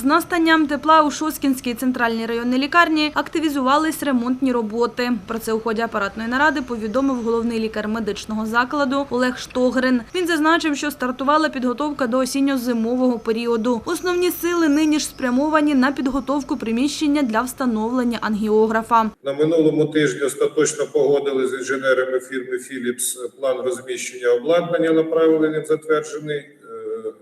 З настанням тепла у Шоскінській центральній районній лікарні активізувались ремонтні роботи. Про це у ході апаратної наради повідомив головний лікар медичного закладу Олег Штогрин. Він зазначив, що стартувала підготовка до осінньо-зимового періоду. Основні сили нині ж спрямовані на підготовку приміщення для встановлення ангіографа. На минулому тижні остаточно погодили з інженерами фірми Philips план розміщення обладнання, направлений затверджений. е, е,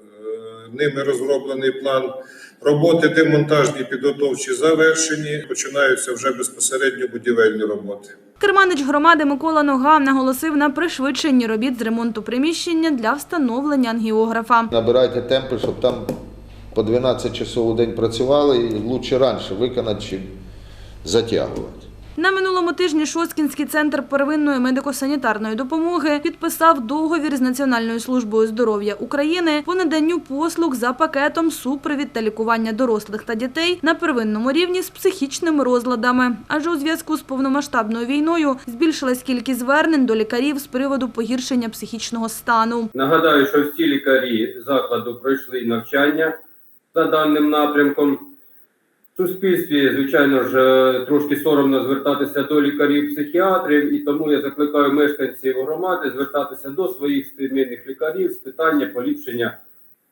Ними розроблений план. Роботи демонтажні підготовчі завершені. Починаються вже безпосередньо будівельні роботи. Керманич громади Микола Нога наголосив на пришвидшенні робіт з ремонту приміщення для встановлення ангіографа. Набирайте темпи, щоб там по 12 часов у день працювали і лучше раніше виконати, чим затягувати. На минулому тижні Шоскінський центр первинної медико-санітарної допомоги підписав договір з Національною службою здоров'я України по наданню послуг за пакетом супровід та лікування дорослих та дітей на первинному рівні з психічними розладами. Адже у зв'язку з повномасштабною війною збільшилась кількість звернень до лікарів з приводу погіршення психічного стану. Нагадаю, що всі лікарі закладу пройшли навчання за даним напрямком. Суспільстві, звичайно ж, е, трошки соромно звертатися до лікарів-психіатрів, і тому я закликаю мешканців громади звертатися до своїх сімейних лікарів з питання поліпшення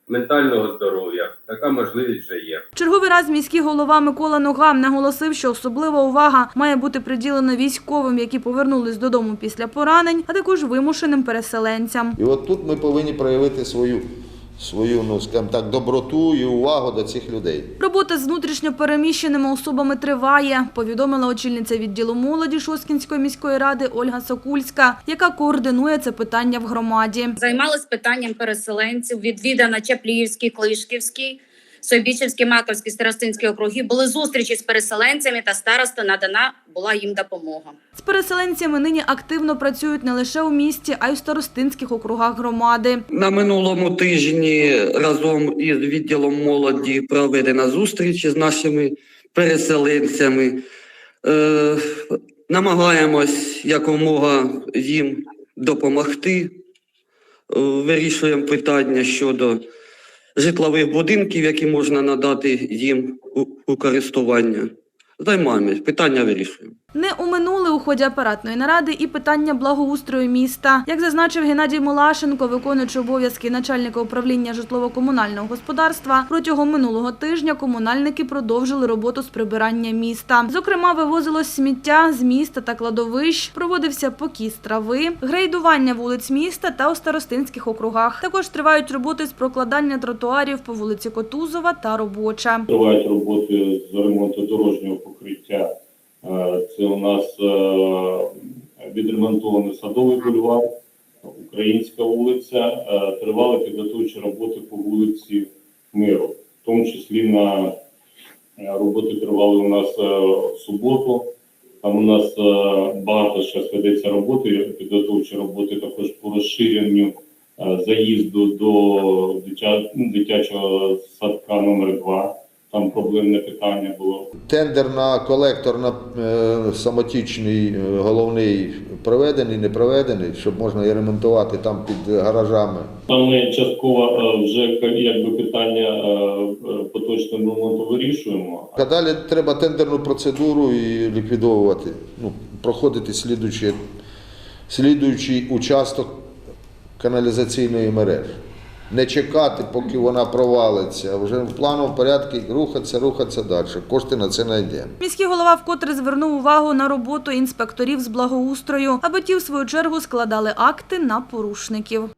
ментального здоров'я. Така можливість вже є. Черговий раз міський голова Микола Нога наголосив, що особлива увага має бути приділена військовим, які повернулись додому після поранень, а також вимушеним переселенцям. І от тут ми повинні проявити свою, свою ну, скажімо так, доброту і увагу до цих людей. Робота з внутрішньо переміщеними особами триває, повідомила очільниця відділу молоді Шоскінської міської ради Ольга Сокульська, яка координує це питання в громаді. Займалась питанням переселенців, відвідана Чапліївський, Клишківський, Собічівський, Маковський, Старостинський округи. Були зустрічі з переселенцями та староста надана була їм допомога. З переселенцями нині активно працюють не лише у місті, а й у старостинських округах громади. На минулому тижні разом із відділом молоді проведена зустріч з нашими переселенцями. Е, намагаємось якомога їм допомогти. Е, вирішуємо питання щодо житлових будинків, які можна надати їм у, користування. Займаємось, питання вирішуємо. Не уминули у ході апаратної наради і питання благоустрою міста. Як зазначив Геннадій Мулашенко, виконуючи обов'язки начальника управління житлово-комунального господарства, протягом минулого тижня комунальники продовжили роботу з прибирання міста. Зокрема, вивозилось сміття з міста та кладовищ, проводився покіс трави, грейдування вулиць міста та у старостинських округах. Також тривають роботи з прокладання тротуарів по вулиці Котузова та Робоча. Тривають роботи з ремонту дорожнього покриття. Е, Це у нас е, відремонтований садовий бульвар, Українська вулиця. Е, Тривали підготовчі роботи по вулиці Миру, в тому числі на роботи тривали у нас в суботу. Там у нас багато зараз ведеться роботи, підготовчі роботи також по розширенню заїзду до дитячого садка номер 2 Там проблемне питання було. Тендер на колектор на е, самотічний е, головний проведений, не проведений, щоб можна і ремонтувати там під гаражами. Там ми частково е, вже якби питання поточного ремонту вирішуємо. А далі треба тендерну процедуру і ліквідовувати, ну, проходити слідуючий, слідуючий участок каналізаційної мережі. Не чекати, поки вона провалиться, а вже в плановому порядку рухатися, рухатися далі. Кошти на це знайдемо. Міський голова вкотре звернув увагу на роботу інспекторів з благоустрою, аби ті, в свою чергу, складали акти на порушників.